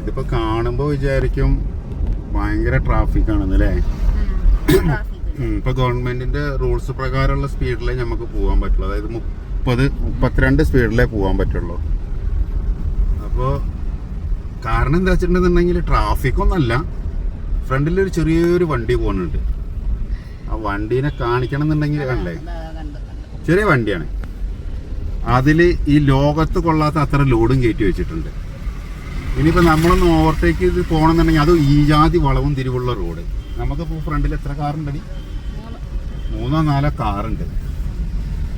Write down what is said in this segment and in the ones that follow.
ഇതിപ്പോ കാണുമ്പോ വിചാരിക്കും ഭയങ്കര ട്രാഫിക് ആണെന്ന് അല്ലേ ഉം, ഇപ്പൊ ഗവൺമെന്റിന്റെ റൂൾസ് പ്രകാരമുള്ള സ്പീഡിലേ നമുക്ക് പോകാൻ പറ്റുള്ളൂ. അതായത് മുപ്പത് മുപ്പത്തിരണ്ട് സ്പീഡിലേ പോകാൻ പറ്റുള്ളൂ. അപ്പോൾ കാരണം എന്താ വെച്ചിട്ടുണ്ടെന്നുണ്ടെങ്കിൽ ട്രാഫിക് ഒന്നല്ല. ഫ്രണ്ടിൽ ഒരു ചെറിയൊരു വണ്ടി പോകുന്നുണ്ട് ആ വണ്ടീനെ കാണിക്കണം എന്നുണ്ടെങ്കിൽ കണ്ടേ ചെറിയ വണ്ടിയാണ്. അതിൽ ഈ ലോകത്ത് കൊള്ളാത്ത അത്ര ലോഡും കയറ്റി വെച്ചിട്ടുണ്ട്. ഇനിയിപ്പോൾ നമ്മളൊന്ന് ഓവർടേക്ക് ചെയ്ത് പോകണമെന്നുണ്ടെങ്കിൽ അത് ഈ ജാതി വളവും തിരിവുള്ള റോഡ് നമുക്കിപ്പോൾ ഫ്രണ്ടിൽ എത്ര കാറുണ്ടടി മൂന്നോ നാലോ കാറുണ്ട്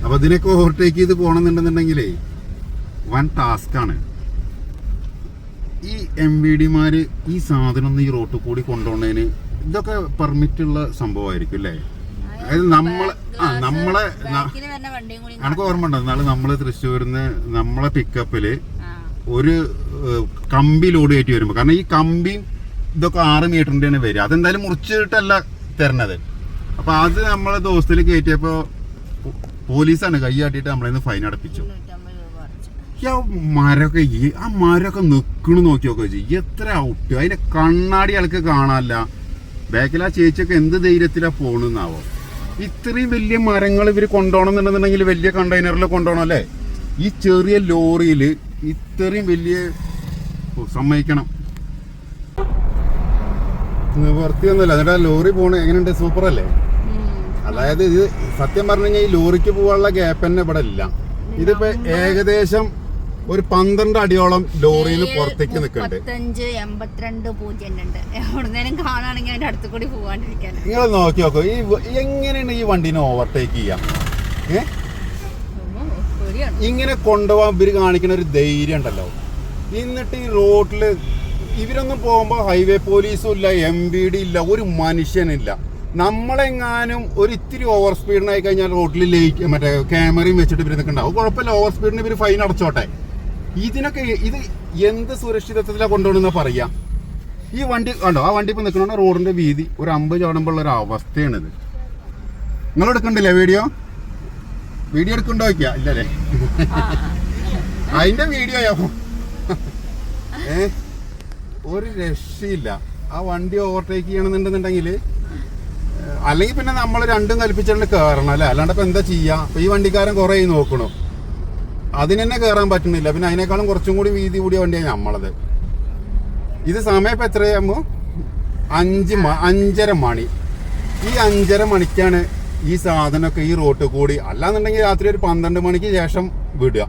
അപ്പോൾ ഇതിനൊക്കെ ഓവർടേക്ക് ചെയ്ത് പോകണമെന്നുണ്ടെന്നുണ്ടെങ്കിലേ വൻ ടാസ്ക്കാണ് ഈ എം വി ഡിമാർ ഈ സാധനം ഒന്ന് ഈ റോട്ടിൽ കൂടി കൊണ്ടുപോകുന്നതിന് ഇതൊക്കെ പെർമിറ്റുള്ള സംഭവമായിരിക്കും അല്ലേ? അതായത് നമ്മളെ ആ നമ്മളെ എനിക്ക് ഓർമ്മ ഉണ്ടോ? എന്നാൾ നമ്മൾ തൃശ്ശൂരിൽ നിന്ന് നമ്മളെ പിക്കപ്പിൽ. ഒരു കമ്പി ലോഡ് കയറ്റി വരുമ്പോൾ കാരണം ഈ കമ്പി ഇതൊക്കെ ആറ് മീറ്ററിന്റെ വരിക. അതെന്തായാലും മുറിച്ചിട്ടല്ല തരണത്. അപ്പൊ അത് നമ്മളെ ദോസ്തിൽ കയറ്റിയപ്പോ പോലീസാണ് പോലീസാണ് കൈയാട്ടിയിട്ട് നമ്മളെ ഫൈൻ അടപ്പിച്ചു. ആ മരമൊക്കെ ഈ ആ മരമൊക്കെ നിക്കണു നോക്കി നോക്കുക ചെയ്യും എത്ര ഔട്ട്. അതിന്റെ കണ്ണാടി ആൾക്ക് കാണാനല്ല. ബാക്കിൽ ആ ചേച്ചിയൊക്കെ എന്ത് ധൈര്യത്തിലാ പോണെന്നാവോ. ഇത്രയും വലിയ മരങ്ങൾ ഇവർ കൊണ്ടുപോകണം എന്നുണ്ടെന്നുണ്ടെങ്കിൽ വലിയ കണ്ടെയ്നറിൽ കൊണ്ടുപോകണം അല്ലേ? ഈ ചെറിയ ലോറിയിൽ ഇത്രയും വലിയ സമ്മതിക്കണം. നിവർത്തിയൊന്നുമില്ല എന്നിട്ട് ആ ലോറി പോണ എങ്ങനെയുണ്ട്? സൂപ്പർ അല്ലേ അതായത് ഇത് സത്യം പറഞ്ഞു കഴിഞ്ഞാൽ ഈ ലോറിക്ക് പോകാനുള്ള ഗ്യാപ്പ് തന്നെ ഇവിടെ ഇല്ല. ഇതിപ്പോ ഏകദേശം ഒരു പന്ത്രണ്ട് അടിയോളം ലോറിയിൽ പുറത്തേക്ക് നിൽക്കുന്നുണ്ട്. നിങ്ങൾ നോക്കി നോക്കൂ. ഈ എങ്ങനെയാണ് ഈ വണ്ടിനെ ഓവർടേക്ക് ചെയ്യാം? ഏ? പേടിയാണ് ഇങ്ങനെ കൊണ്ടുപോകാൻ ഇവർ കാണിക്കുന്ന ഒരു ധൈര്യം ഉണ്ടല്ലോ. എന്നിട്ട് ഈ റോഡിൽ ഇവരൊന്നും പോകുമ്പോൾ ഹൈവേ പോലീസും ഇല്ല എം ബി ഡി ഇല്ല ഒരു മനുഷ്യനില്ല. നമ്മളെങ്ങാനും ഒരു ഇത്തിരി ഓവർ സ്പീഡിനായി കഴിഞ്ഞാൽ റോഡിൽ ലേക്ക് മറ്റേ ക്യാമറയും വെച്ചിട്ട് ഇവർ നിൽക്കണ്ടാവും കുഴപ്പമില്ല ഓവർ സ്പീഡിന് ഇവർ ഫൈൻ അടച്ചോട്ടെ. ഇതിനൊക്കെ ഇത് എന്ത് സുരക്ഷിതത്വത്തിലാണ് കൊണ്ടുപോകണമെന്ന് പറയാം. ഈ വണ്ടി കണ്ടോ ആ വണ്ടി ഇപ്പോൾ നിൽക്കണോ റോഡിന്റെ വീതി ഒരു അമ്പത് ചാടുമ്പോൾ ഒരു അവസ്ഥയാണിത്. നിങ്ങൾ എടുക്കണ്ടില്ലേ വീഡിയോ വീഡിയോ എടുക്കണ്ടോ ഇല്ലല്ലേ? അതിന്റെ വീഡിയോയോ ഏ? ഒരു രക്ഷയില്ല. ആ വണ്ടി ഓവർടേക്ക് ചെയ്യണമെന്നുണ്ടെന്നുണ്ടെങ്കിൽ അല്ലെങ്കിൽ പിന്നെ നമ്മൾ രണ്ടും കൽപ്പിച്ചുകൊണ്ട് കയറണം അല്ലേ? അല്ലാണ്ട് ഇപ്പൊ എന്താ ചെയ്യാ? അപ്പൊ ഈ വണ്ടിക്കാരൻ കുറെ നോക്കണു. അതിന് തന്നെ കയറാൻ പറ്റുന്നില്ല. പിന്നെ അതിനേക്കാളും കുറച്ചും കൂടി വീതി കൂടിയ വണ്ടിയാണ് നമ്മളത്. ഇത് സമയം ഇപ്പം എത്രയാകുമ്പോ അഞ്ച് അഞ്ചര മണി. ഈ അഞ്ചര മണിക്കാണ് ഈ സാധനമൊക്കെ ഈ റോട്ട് കൂടി. അല്ലാന്നുണ്ടെങ്കിൽ രാത്രി ഒരു പന്ത്രണ്ട് മണിക്ക് ശേഷം വിടുക.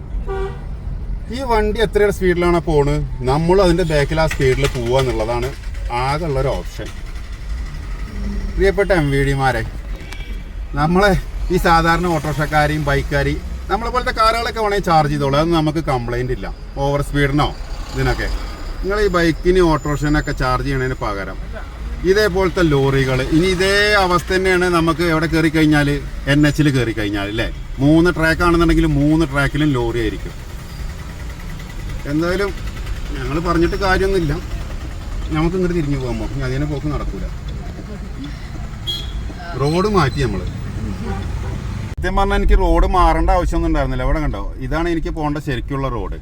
ഈ വണ്ടി എത്ര സ്പീഡിലാണ് പോണ്? നമ്മൾ അതിന്റെ ബാക്കിൽ ആ സ്പീഡിൽ പോവുക എന്നുള്ളതാണ് ആകെ ഉള്ളൊരു ഓപ്ഷൻ പ്രിയപ്പെട്ട എം വി ഡിമാരെ നമ്മളെ ഈ സാധാരണ ഓട്ടോറിക്ഷക്കാരെയും ബൈക്കാരെയും നമ്മളെ പോലത്തെ കാറുകളൊക്കെ വേണമെങ്കിൽ ചാർജ് ചെയ്തോളൂ. അതൊന്നും നമുക്ക് കംപ്ലൈന്റ് ഇല്ല. ഓവർ സ്പീഡിനോ ഇതിനൊക്കെ. നിങ്ങൾ ഈ ബൈക്കിന് ഓട്ടോറിക്ഷനൊക്കെ ചാർജ് ചെയ്യണതിന് പകരം ഇതേപോലത്തെ ലോറികൾ ഇനി ഇതേ അവസ്ഥ തന്നെയാണ് നമുക്ക് എവിടെ കയറി കഴിഞ്ഞാൽ എൻ എച്ചിൽ കയറി കഴിഞ്ഞാൽ അല്ലേ മൂന്ന് ട്രാക്ക് ആണെന്നുണ്ടെങ്കിൽ മൂന്ന് ട്രാക്കിലും ലോറി ആയിരിക്കും. എന്തായാലും ഞങ്ങൾ പറഞ്ഞിട്ട് കാര്യമൊന്നുമില്ല. നമുക്ക് ഇങ്ങോട്ട് തിരിഞ്ഞു പോകുമ്പോൾ ഇനി അതിനെ പോക്ക് നടക്കൂല. റോഡ് മാറ്റി നമ്മൾ സത്യം പറഞ്ഞാൽ എനിക്ക് റോഡ് മാറേണ്ട ആവശ്യമൊന്നും ഉണ്ടായിരുന്നില്ല. എവിടെ കണ്ടോ? ഇതാണ് എനിക്ക് പോകേണ്ട ശരിക്കുള്ള റോഡ്.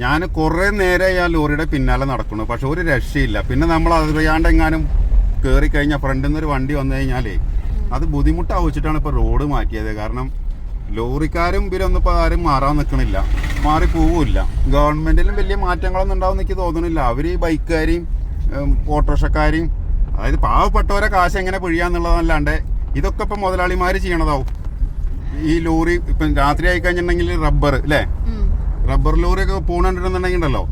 ഞാൻ കുറേ നേരമായി ആ ലോറിയുടെ പിന്നാലെ നടക്കുന്നു. പക്ഷെ ഒരു രക്ഷയില്ല. പിന്നെ നമ്മൾ അറിയാണ്ടെങ്ങാനും കയറി കഴിഞ്ഞാൽ ഫ്രണ്ടിൽ നിന്ന് ഒരു വണ്ടി വന്നു കഴിഞ്ഞാലേ അത് ബുദ്ധിമുട്ടാവിച്ചിട്ടാണ് ഇപ്പോൾ റോഡ് മാറ്റിയത്. കാരണം ലോറിക്കാരും ഇവരൊന്നും ഇപ്പോൾ ആരും മാറാൻ നിൽക്കണില്ല മാറി പോവില്ല ഗവൺമെന്റിലും വലിയ മാറ്റങ്ങളൊന്നും ഉണ്ടാവും എനിക്ക് തോന്നുന്നില്ല അവർ ഈ ബൈക്കുകാരെയും ഓട്ടോറിക്ഷക്കാരെയും അതായത് പാവപ്പെട്ടവരെ കാശ് എങ്ങനെ പിഴിയാന്നുള്ളതല്ലാണ്ട് ഇതൊക്കെ ഇപ്പം മുതലാളിമാർ ചെയ്യണതാവും. ഈ ലോറി ഇപ്പം രാത്രി ആയി കഴിഞ്ഞിട്ടുണ്ടെങ്കിൽ റബ്ബർ അല്ലേ റബ്ബർ ലോറി ഒക്കെ പോകണമെന്നുണ്ടെങ്കിൽ ഉണ്ടല്ലോ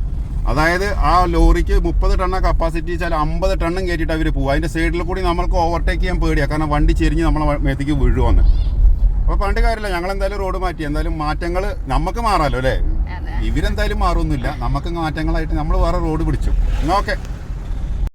അതായത് ആ ലോറിക്ക് മുപ്പത് ടണ്ണ കപ്പാസിറ്റി വെച്ചാൽ അമ്പത് ടണ്ണും കയറ്റിയിട്ട് അവർ പോകും അതിന്റെ സൈഡിൽ കൂടി നമ്മൾക്ക് ഓവർടേക്ക് ചെയ്യാൻ പേടിയാണ് കാരണം വണ്ടി ചെരിഞ്ഞ് നമ്മളെ മേത്തേക്ക് വീഴുവന്ന്. അപ്പോൾ പണ്ട് കാര്യമില്ല ഞങ്ങൾ എന്തായാലും റോഡ് മാറ്റി. എന്തായാലും മാറ്റങ്ങൾ നമുക്ക് മാറാമല്ലോ അല്ലേ? ഇവരെന്തായാലും മാറൊന്നുമില്ല. നമുക്ക് മാറ്റങ്ങളായിട്ട് നമ്മൾ വേറെ റോഡ് പിടിച്ചു. എന്നാൽ ഓക്കെ